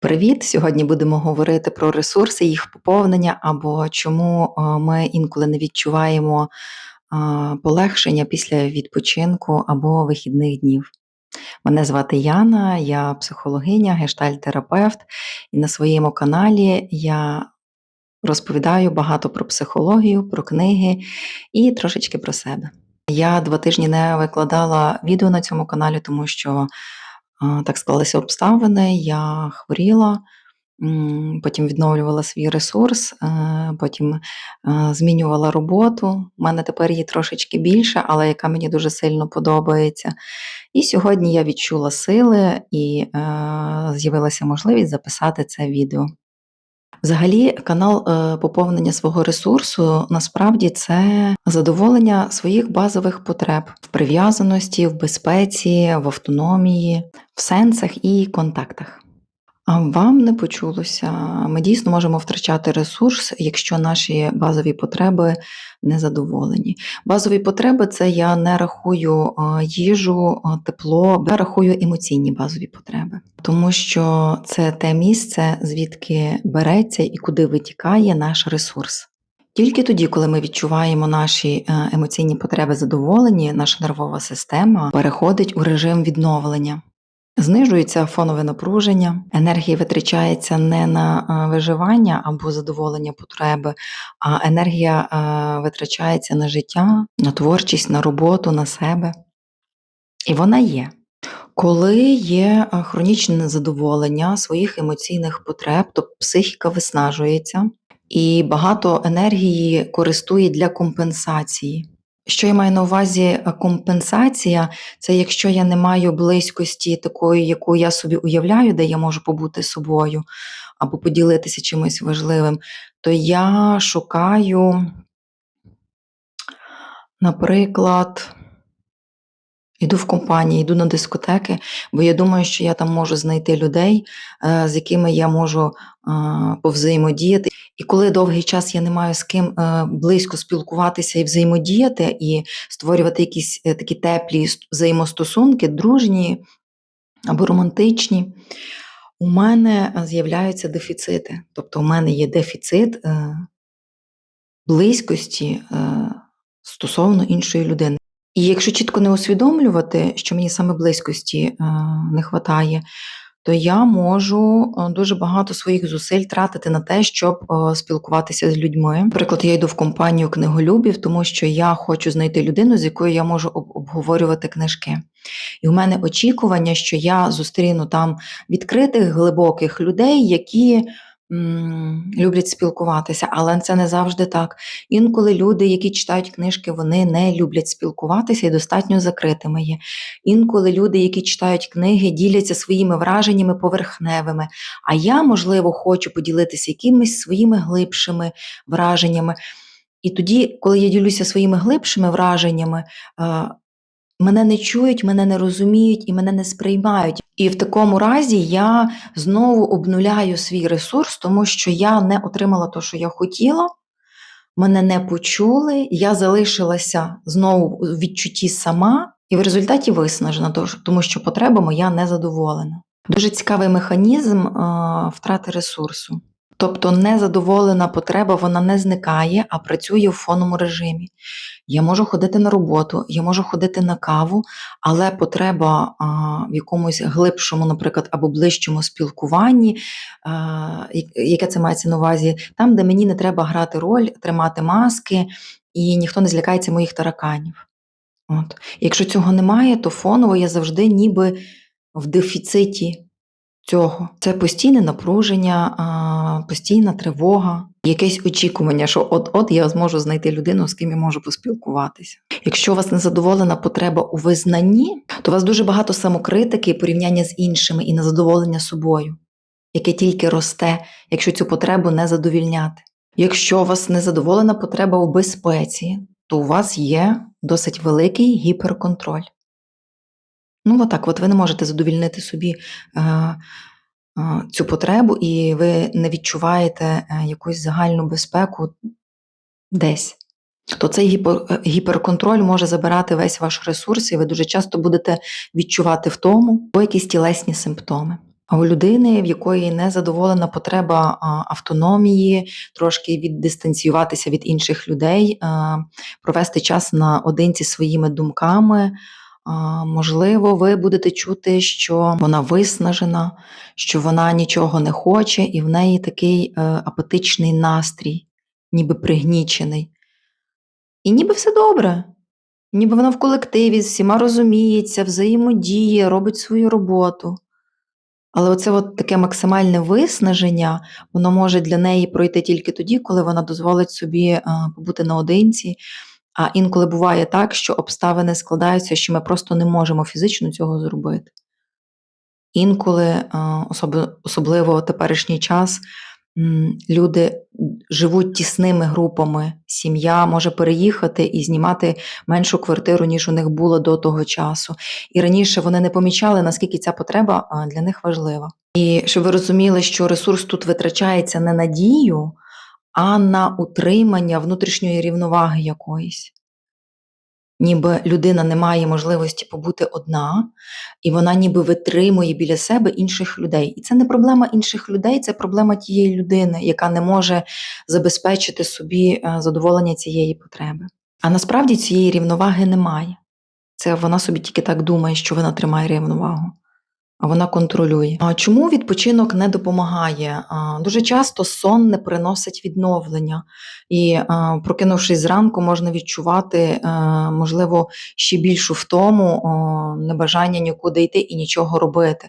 Привіт! Сьогодні будемо говорити про ресурси, їх поповнення або чому е, ми інколи не відчуваємо полегшення після відпочинку або вихідних днів. Мене звати Яна, я психологиня, гештальтерапевт, і на своєму каналі я розповідаю багато про психологію, про книги і трошечки про себе. Я два тижні не викладала відео на цьому каналі, тому що так склалися обставини, я хворіла, потім відновлювала свій ресурс, е, потім е, змінювала роботу. У мене тепер її трошечки більше, але яка мені дуже сильно подобається. І сьогодні я відчула сили і е, з'явилася можливість записати це відео. Взагалі, канал е, поповнення свого ресурсу насправді це задоволення своїх базових потреб в прив'язаності, в безпеці, в автономії, в сенсах і контактах. Вам не почулося. Ми дійсно можемо втрачати ресурс, якщо наші базові потреби не задоволені. Базові потреби це я не рахую е, їжу, е, тепло, я рахую емоційні базові потреби, тому що це те місце, звідки береться і куди витікає наш ресурс. Тільки тоді, коли ми відчуваємо наші е, емоційні потреби задоволені, наша нервова система переходить у режим відновлення. Знижується фонове напруження, енергія витрачається не на е, виживання або задоволення потреби, а енергія е, витрачається на життя, на творчість, на роботу, на себе. І вона є. Коли є е, хронічне незадоволення своїх емоційних потреб, то психіка виснажується і багато енергії користує для компенсації. Що я маю на увазі е, компенсація, це якщо я не маю близькості такої, яку я собі уявляю, де я можу побути собою або поділитися чимось важливим, то я шукаю, наприклад, Йду в компанії, йду на дискотеки, бо я думаю, що я там можу знайти людей, е, з якими я можу е, повзаємодіяти. І коли довгий час я не маю з ким е, близько спілкуватися і взаємодіяти, і створювати якісь такі теплі взаємостосунки, дружні або романтичні, у мене з'являються дефіцити. Тобто у мене є дефіцит близькості стосовно іншої людини. І якщо чітко не усвідомлювати, що мені саме близькості е, не вистачає, то я можу е, дуже багато своїх зусиль тратити на те, щоб е, спілкуватися з людьми. Наприклад, я йду в компанію книголюбів, тому що я хочу знайти людину, з якою я можу обговорювати книжки. І в мене очікування, що я зустріну там відкритих, глибоких людей, які люблять спілкуватися, але це не завжди так. Інколи люди, які читають книжки, вони не люблять спілкуватися і достатньо закритими є. Інколи люди, які читають книги, діляться своїми враженнями поверхневими. А я, можливо, хочу поділитися якимись своїми глибшими враженнями. І тоді, коли я ділюся своїми глибшими враженнями, Мене не чують, мене не розуміють і мене не сприймають. І в такому разі я знову обнуляю свій ресурс, тому що я не отримала те, що я хотіла, мене не почули, я залишилася знову в відчутті сама, і в результаті виснажена, тому що потреба моя не задоволена. Дуже цікавий механізм втрати ресурсу. Тобто незадоволена потреба вона не зникає, а працює в фонному режимі. Я можу ходити на роботу, я можу ходити на каву, але потреба а, в якомусь глибшому, наприклад, або ближчому спілкуванні, а, яке це мається на увазі, там, де мені не треба грати роль, тримати маски, і ніхто не злякається моїх тараканів. От. Якщо цього немає, то фоново я завжди ніби в дефіциті цього. Це постійне напруження, постійна тривога, якесь очікування, що от-от я зможу знайти людину, з ким я можу поспілкуватися. Якщо у вас незадоволена потреба у визнанні, то у вас дуже багато самокритики, порівняння з іншими і незадоволення собою, яке тільки росте, якщо цю потребу не задовільняти. Якщо у вас незадоволена потреба у безпеці, то у вас є досить великий гіперконтроль. Ну, отак, от ви не можете задовільнити собі е, е, цю потребу, і ви не відчуваєте е, якусь загальну безпеку десь. То цей гіпер, гіперконтроль може забирати весь ваш ресурс, і ви дуже часто будете відчувати втому або якісь тілесні симптоми. А у людини, в якої незадоволена потреба автономії, трошки віддистанціюватися від інших людей, провести час наодинці своїми думками. Можливо, ви будете чути, що вона виснажена, що вона нічого не хоче, і в неї такий е, апатичний настрій, ніби пригнічений. І ніби все добре. Ніби вона в колективі з всіма розуміється, взаємодіє, робить свою роботу. Але оце от таке максимальне виснаження, воно може для неї пройти тільки тоді, коли вона дозволить собі побути наодинці. А інколи буває так, що обставини складаються, що ми просто не можемо фізично цього зробити. Інколи, особ- особливо теперішній час, люди живуть тісними групами. Сім'я може переїхати і знімати меншу квартиру, ніж у них було до того часу. І раніше вони не помічали, наскільки ця потреба для них важлива. І щоб ви розуміли, що ресурс тут витрачається не на дію, а на утримання внутрішньої рівноваги якоїсь. Ніби людина не має можливості побути одна, і вона ніби витримує біля себе інших людей. І це не проблема інших людей, це проблема тієї людини, яка не може забезпечити собі е, задоволення цієї потреби. А насправді цієї рівноваги немає. Це вона собі тільки так думає, що вона тримає рівновагу, вона контролює. А чому відпочинок не допомагає? Дуже часто сон не приносить відновлення, і прокинувшись зранку, можна відчувати, а, можливо, ще більшу втому, небажання нікуди йти і нічого робити.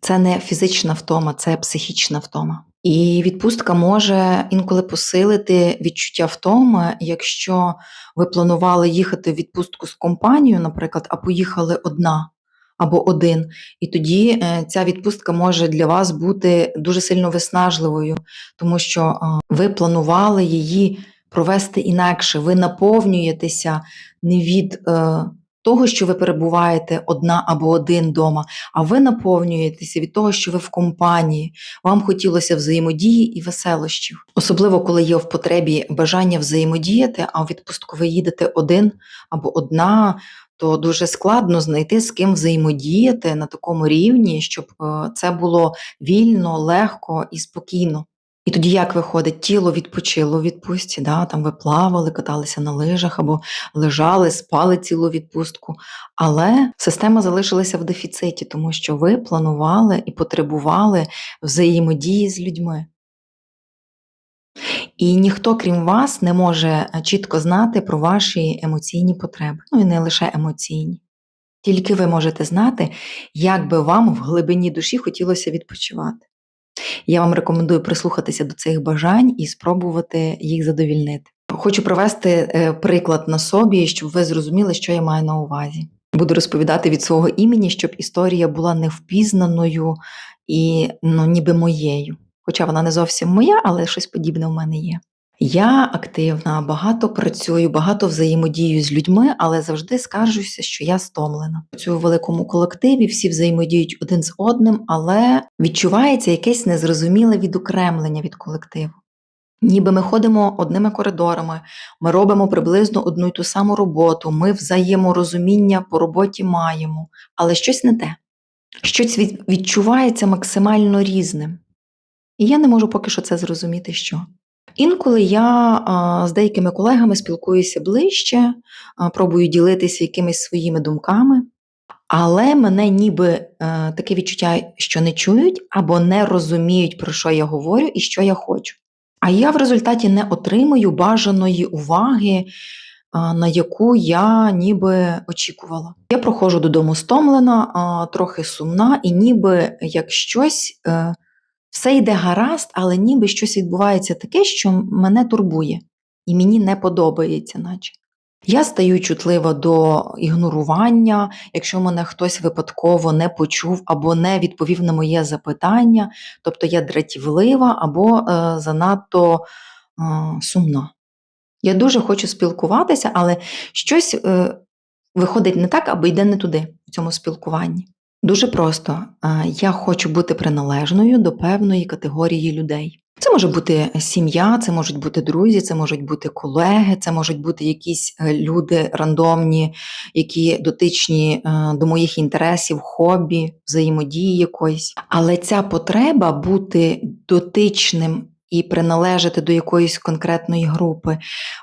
Це не фізична втома, це психічна втома. І відпустка може інколи посилити відчуття втоми, якщо ви планували їхати в відпустку з компанією, наприклад, а поїхали одна або один. І тоді е, ця відпустка може для вас бути дуже сильно виснажливою, тому що е, ви планували її провести інакше. Ви наповнюєтеся не від е, того, що ви перебуваєте одна або один вдома, а ви наповнюєтеся від того, що ви в компанії. Вам хотілося взаємодії і веселощів. Особливо, коли є в потребі бажання взаємодіяти, а в відпустку ви їдете один або одна, то дуже складно знайти з ким взаємодіяти на такому рівні, щоб е, це було вільно, легко і спокійно. І тоді як виходить, тіло відпочило в відпустці, да? там ви плавали, каталися на лижах або лежали, спали цілу відпустку. Але система залишилася в дефіциті, тому що ви планували і потребували взаємодії з людьми. І ніхто, крім вас, не може е, чітко знати про ваші емоційні потреби, ну і не лише емоційні. Тільки ви можете знати, як би вам в глибині душі хотілося відпочивати. Я вам рекомендую прислухатися до цих бажань і спробувати їх задовільнити. Хочу провести е, приклад на собі, щоб ви зрозуміли, що я маю на увазі. Буду розповідати від свого імені, щоб історія була невпізнаною і ну, ніби моєю. Хоча вона не зовсім моя, але щось подібне в мене є. Я активна, багато працюю, багато взаємодію з людьми, але завжди скаржуся, що я стомлена. Працюю у великому колективі, всі взаємодіють один з одним, але відчувається якесь незрозуміле відокремлення від колективу. Ніби ми ходимо одними коридорами, ми робимо приблизно одну й ту саму роботу, ми взаєморозуміння по роботі маємо, але щось не те. Щось відчувається максимально різним. І я не можу поки що це зрозуміти, що. Інколи я з деякими колегами спілкуюся ближче, пробую ділитися якимись своїми думками, але мене ніби е, таке відчуття, що не чують або не розуміють, про що я говорю і що я хочу. А я в результаті не отримую бажаної уваги, на яку я ніби очікувала. Я проходжу додому стомлена, трохи сумна, і ніби як щось. Все йде гаразд, але ніби щось відбувається таке, що мене турбує, і мені не подобається, наче. Я стаю чутлива до ігнорування, якщо мене хтось випадково не почув або не відповів на моє запитання, тобто я дратівлива або е, занадто е, сумна. Я дуже хочу спілкуватися, але щось е, виходить не так, або йде не туди в цьому спілкуванні. Дуже просто. Я хочу бути приналежною до певної категорії людей. Це може бути сім'я, це можуть бути друзі, це можуть бути колеги, це можуть бути якісь е, люди рандомні, які дотичні е, до моїх інтересів, хобі, взаємодії якоїсь. Але ця потреба бути дотичним і приналежати до якоїсь конкретної групи,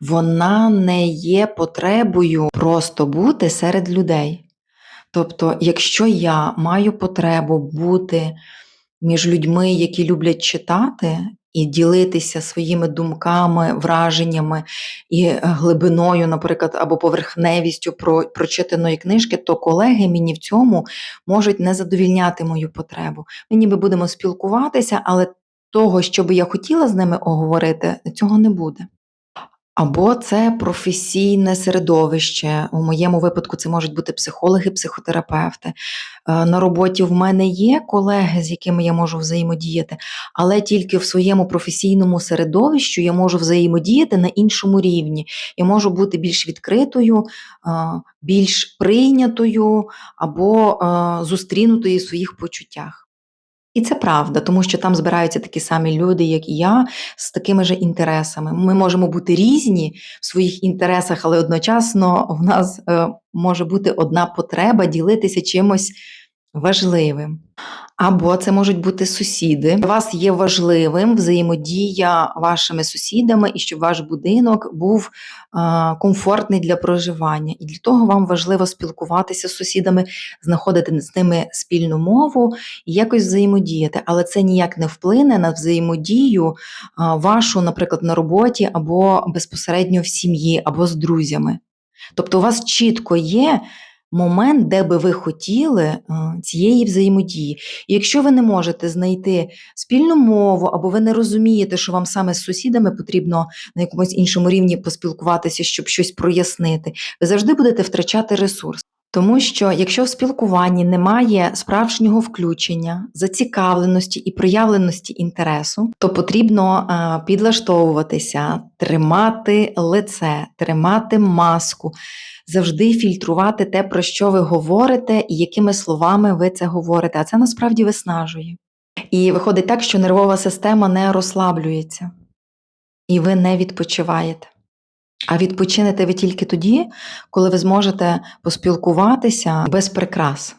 вона не є потребою просто бути серед людей. Тобто, якщо я маю потребу бути між людьми, які люблять читати, і ділитися своїми думками, враженнями і глибиною, наприклад, або поверхневістю про прочитаної книжки, то колеги мені в цьому можуть не задовільняти мою потребу. Ми ніби будемо спілкуватися, але того, що би я хотіла з ними оговорити, цього не буде. Або це професійне середовище. У моєму випадку це можуть бути психологи, психотерапевти. Е, На роботі в мене є колеги, з якими я можу взаємодіяти, але тільки в своєму професійному середовищі я можу взаємодіяти на іншому рівні. Я можу бути більш відкритою, е, більш прийнятою або е, зустрінутою в своїх почуттях. І це правда, тому що там збираються такі самі люди, як і я, з такими ж інтересами. Ми можемо бути різні в своїх інтересах, але одночасно в нас е, може бути одна потреба ділитися чимось важливим. Або це можуть бути сусіди. Для вас є важливим взаємодія вашими сусідами, і щоб ваш будинок був е, комфортний для проживання. І для того вам важливо спілкуватися з сусідами, знаходити з ними спільну мову і якось взаємодіяти. Але це ніяк не вплине на взаємодію е, вашу, наприклад, на роботі або безпосередньо в сім'ї, або з друзями. Тобто, у вас чітко є момент, де би ви хотіли е, цієї взаємодії. І якщо ви не можете знайти спільну мову, або ви не розумієте, що вам саме з сусідами потрібно на якомусь іншому рівні поспілкуватися, щоб щось прояснити, ви завжди будете втрачати ресурс. Тому що якщо в спілкуванні немає справжнього включення, зацікавленості і проявленості інтересу, то потрібно е, підлаштовуватися, тримати лице, тримати маску, завжди фільтрувати те, про що ви говорите, і якими словами ви це говорите. А це насправді виснажує. І виходить так, що нервова система не розслаблюється, і ви не відпочиваєте. А відпочинете ви тільки тоді, коли ви зможете поспілкуватися без прикрас,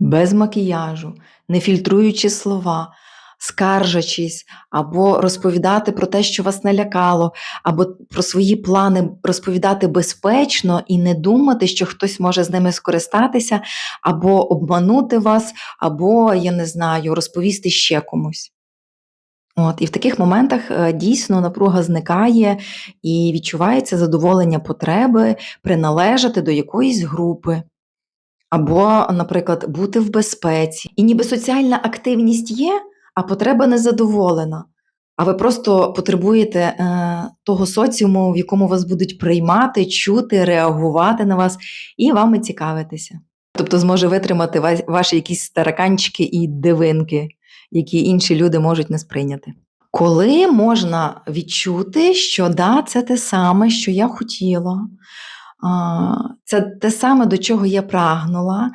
без макіяжу, не фільтруючи слова, скаржачись, або розповідати про те, що вас налякало, або про свої плани розповідати безпечно і не думати, що хтось може з ними скористатися, або обманути вас, або, я не знаю, розповісти ще комусь. От, і в таких моментах е, дійсно напруга зникає і відчувається задоволення потреби приналежати до якоїсь групи. Або, наприклад, бути в безпеці. І ніби соціальна активність є, а потреба не задоволена. А ви просто потребуєте е, того соціуму, в якому вас будуть приймати, чути, реагувати на вас і вами цікавитися. Тобто зможе витримати ваші якісь тараканчики і дивинки, які інші люди можуть не сприйняти. Коли можна відчути, що да, це те саме, що я хотіла, це те саме, до чого я прагнула.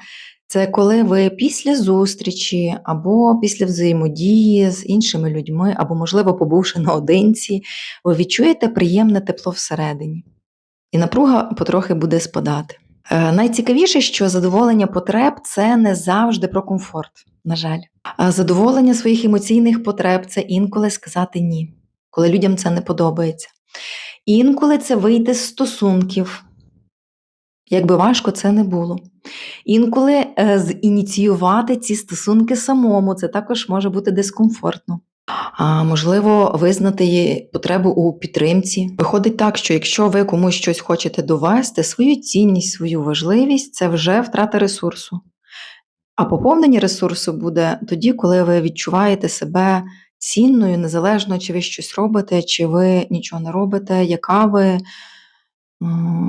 Це коли ви після зустрічі або після взаємодії з іншими людьми, або, можливо, побувши наодинці, ви відчуєте приємне тепло всередині. І напруга потрохи буде спадати. Е, Найцікавіше, що задоволення потреб це не завжди про комфорт, на жаль. А задоволення своїх емоційних потреб це інколи сказати ні, коли людям це не подобається. Інколи це вийти з стосунків, якби важко це не було. Інколи е, зініціювати ці стосунки самому, це також може бути дискомфортно. А можливо, визнати потребу у підтримці. Виходить так, що якщо ви комусь щось хочете довести, свою цінність, свою важливість, це вже втрата ресурсу. А поповнення ресурсу буде тоді, коли ви відчуваєте себе цінною, незалежно, чи ви щось робите, чи ви нічого не робите, яка ви,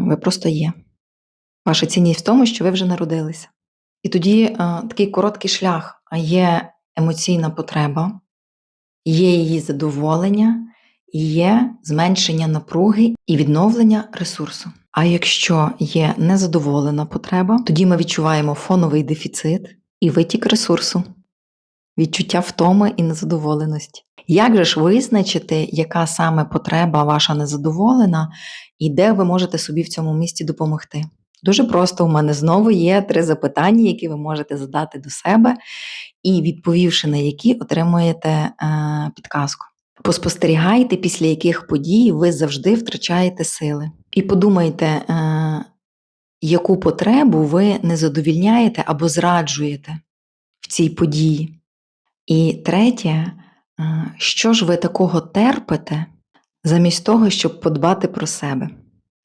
ви просто є. Ваша цінність в тому, що ви вже народилися. І тоді е, такий короткий шлях, а є емоційна потреба, є її задоволення, є зменшення напруги і відновлення ресурсу. А якщо є незадоволена потреба, тоді ми відчуваємо фоновий дефіцит і витік ресурсу. відчуття втоми і незадоволеності. Як же ж визначити, яка саме потреба ваша незадоволена, і де ви можете собі в цьому місці допомогти? Дуже просто, у мене знову є три запитання, які ви можете задати до себе, і відповівши на які, отримуєте е, підказку. Поспостерігайте, після яких подій ви завжди втрачаєте сили. І подумайте, е, яку потребу ви не задовільняєте або зраджуєте в цій події. І третє, е, що ж ви такого терпите замість того, щоб подбати про себе?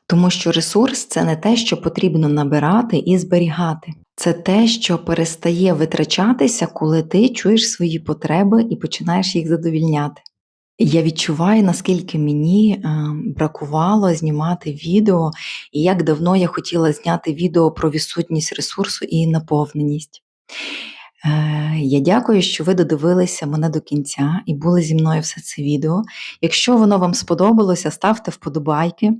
Тому що ресурс це не те, що потрібно набирати і зберігати. Це те, що перестає витрачатися, коли ти чуєш свої потреби і починаєш їх задовільняти. Я відчуваю, наскільки мені е, бракувало знімати відео, і як давно я хотіла зняти відео про відсутність ресурсу і наповненість. Е, Я дякую, що ви додивилися мене до кінця і були зі мною все це відео. Якщо воно вам сподобалося, ставте вподобайки.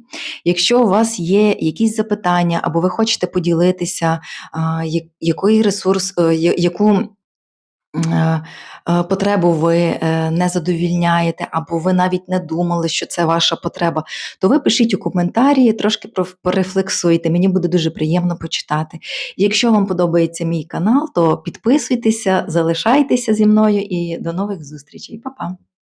Якщо у вас є якісь запитання, або ви хочете поділитися, я- який ресурс, е, яку е, е, потребу ви е, не задовільняєте, або ви навіть не думали, що це ваша потреба, то ви пишіть у коментарі, трошки порефлексуйте. Мені буде дуже приємно почитати. Якщо вам подобається мій канал, то підписуйтеся, залишайтеся зі мною і до нових зустрічей. Па-па!